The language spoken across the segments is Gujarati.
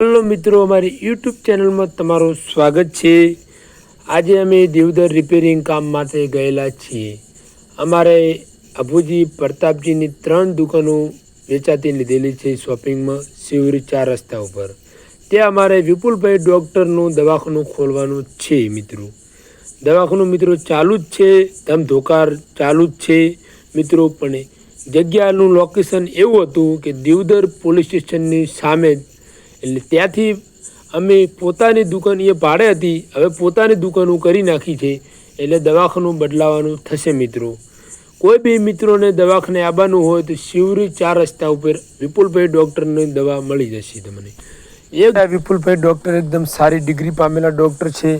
હેલો મિત્રો, અમારી યુટ્યુબ ચેનલમાં તમારું સ્વાગત છે. આજે અમે દેવદર રિપેરિંગ કામ માટે ગયેલા છીએ. અમારે અભુજી પ્રતાપજીની ત્રણ દુકાનો વેચાતી લીધેલી છે શોપિંગમાં શિવરી ચાર રસ્તા ઉપર. ત્યાં અમારે વિપુલભાઈ ડૉક્ટરનું દવાખાનું ખોલવાનું છે મિત્રો. દવાખાનું મિત્રો ચાલુ જ છે ધમધોકાર ચાલુ જ છે મિત્રો, પણ જગ્યાનું લોકેશન એવું હતું કે દેવદર પોલીસ સ્ટેશનની સામે જ એટલે ત્યાંથી અમે પોતાની દુકાન એ ભાડે હતી, હવે પોતાની દુકાનો કરી નાખી છે, એટલે દવાખાનું બદલાવાનું થશે મિત્રો. કોઈ બી મિત્રોને દવાખાને આવવાનું હોય તો શિવરી ચાર રસ્તા ઉપર વિપુલભાઈ ડૉક્ટરની દવા મળી જશે તમને. એક વિપુલભાઈ ડૉક્ટર એકદમ સારી ડિગ્રી પામેલા ડૉક્ટર છે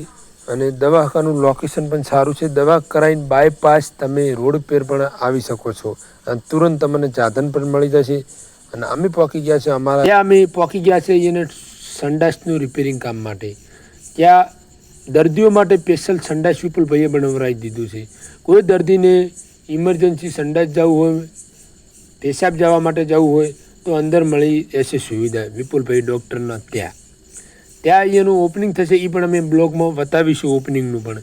અને દવાખાનું લોકેશન પણ સારું છે. દવા કરાવીને બાયપાસ તમે રોડ પર પણ આવી શકો છો. અને તુરંત તમને સાધન પણ મળી જશે. અને અમે પહોંચી ગયા છે અમારા ત્યાં અમે પહોંચી ગયા છે એને સંડાસનું રિપેરિંગ કામ માટે. ત્યાં દર્દીઓ માટે સ્પેશિયલ સંડાસ વિપુલભાઈએ બનાવરાવી દીધું છે. કોઈ દર્દીને ઇમરજન્સી સંડાસ જવું હોય, પેશાબ જવા માટે જવું હોય, તો અંદર મળી જશે સુવિધા. વિપુલભાઈ ડૉક્ટરના ત્યાં. ત્યાં એનું ઓપનિંગ થશે એ પણ અમે બ્લોગમાં બતાવીશું ઓપનિંગનું પણ.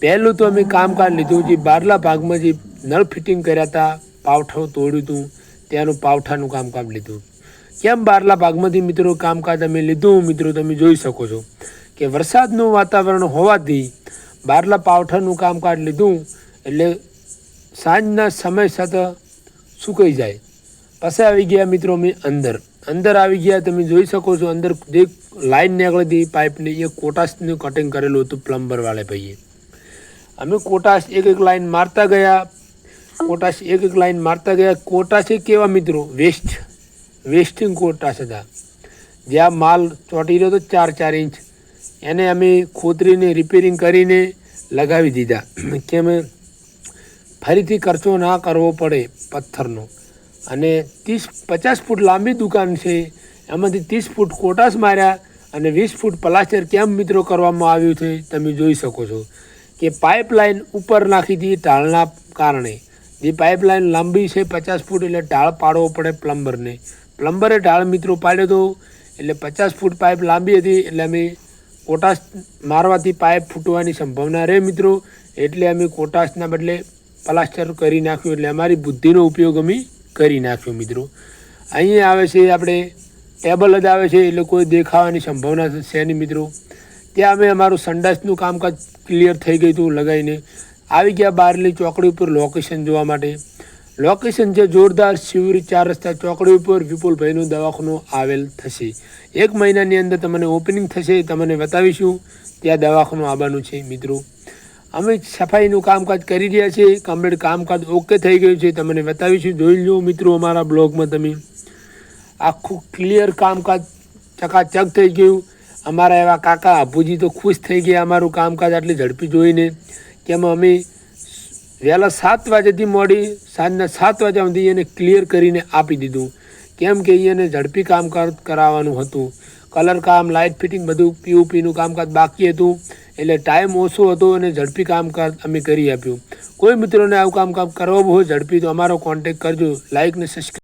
પહેલું તો અમે કામકાજ લીધું, જે બહારલા ભાગમાં જે નળ ફિટિંગ કર્યા હતા, પાવઠો તોડ્યું હતું ત્યાંનું પાવઠાનું કામકાજ લીધું. કેમ બારલા ભાગમાંથી મિત્રો કામકાજ અમે લીધું? મિત્રો, તમે જોઈ શકો છો કે વરસાદનું વાતાવરણ હોવાથી બારલા પાવઠાનું કામકાજ લીધું એટલે સાંજના સમય સાથે સુકાઈ જાય. પછી આવી ગયા મિત્રો અમે અંદર. અંદર આવી ગયા તમે જોઈ શકો છો, અંદર જે લાઈન નીકળી હતી પાઇપની એ કોટાસનું કટિંગ કરેલું હતું પ્લમ્બરવાળા ભાઈએ. અમે કોટાસ એક એક લાઈન મારતા ગયા કોટાસ એક એક લાઈન મારતા ગયા. કોટા છે કેવા મિત્રો? વેસ્ટ. વેસ્ટિંગ કોટાસ હતા. જ્યાં માલ ચોંટી રહ્યો હતો ચાર ચાર ઇંચ. એને અમે ખોતરીને રિપેરિંગ કરીને લગાવી દીધા. કે ફરીથી ખર્ચો ના કરવો પડે પથ્થરનો. અને ત્રીસ, પચાસ ફૂટ લાંબી દુકાન છે. એમાંથી ત્રીસ ફૂટ કોટાસ માર્યા અને વીસ ફૂટ પ્લાસ્ટર કેમ મિત્રો કરવામાં આવ્યું છે તમે જોઈ શકો છો. કે પાઇપલાઇન ઉપર નાખી હતી ટાળના કારણે. જે પાઇપલાઇન લાંબી છે પચાસ ફૂટ, એટલે ઢાળ પાડવો પડે પ્લમ્બરને પ્લમ્બરે ઢાળ મિત્રો પાડ્યો હતો એટલે પચાસ ફૂટ પાઇપ લાંબી હતી, એટલે અમે કોટાસ મારવાથી પાઇપ ફૂટવાની સંભાવના રહે મિત્રો. એટલે અમે કોટાસના બદલે પ્લાસ્ટર કરી નાખ્યું, એટલે અમારી બુદ્ધિનો ઉપયોગ અમે કરી નાખ્યો મિત્રો. અહીંયા આવે છે આપણે ટેબલ જ આવે છે, એટલે કોઈ દેખાવાની સંભાવના છે નહીં મિત્રો. ત્યાં અમે અમારું સંડાસનું કામકાજ ક્લિયર થઈ ગયું હતું લગાવીને. આવી ગયા બારલી ચોકડી ઉપર લોકેશન જોવા માટે. લોકેશન છે જોરદાર શિવરી ચાર રસ્તા ચોકડી ઉપર વિપુલભાઈનું દવાખાનું આવેલ થશે. એક મહિનાની અંદર તમને ઓપનિંગ થશે તમને બતાવીશું. ત્યાં દવાખાનું આવવાનું છે મિત્રો. અમે સફાઈનું કામકાજ કરી રહ્યા છીએ. કમ્પ્લીટ કામકાજ ઓકે થઈ ગયું છે. તમને બતાવીશું. જોઈ લો મિત્રો અમારા બ્લોગમાં તમે. આખું ક્લિયર કામકાજ ચકાચક થઈ ગયું. અમારા એવા કાકા અભુજી તો ખુશ થઈ ગયા. અમારું કામકાજ આટલી ઝડપી જોઈને. કે એમાં અમે વહેલા સાત વાગ્યાથી મોડી સાંજના સાત વાગ્યા સુધી એને ક્લિયર કરીને આપી દીધું. કેમ કે એને ઝડપી કામકાજ કરાવવાનું હતું. કલર કામ લાઇટ ફિટિંગ બધું પીઓપીનું કામકાજ બાકી હતું. એટલે ટાઈમ ઓછો હતો અને ઝડપી કામકાજ અમે કરી આપ્યું. કોઈ મિત્રોને આવું કામકાજ કરવું હોય ઝડપી તો અમારો કોન્ટેક કરજો. લાઇક ને સબસ્ક્રાઈબ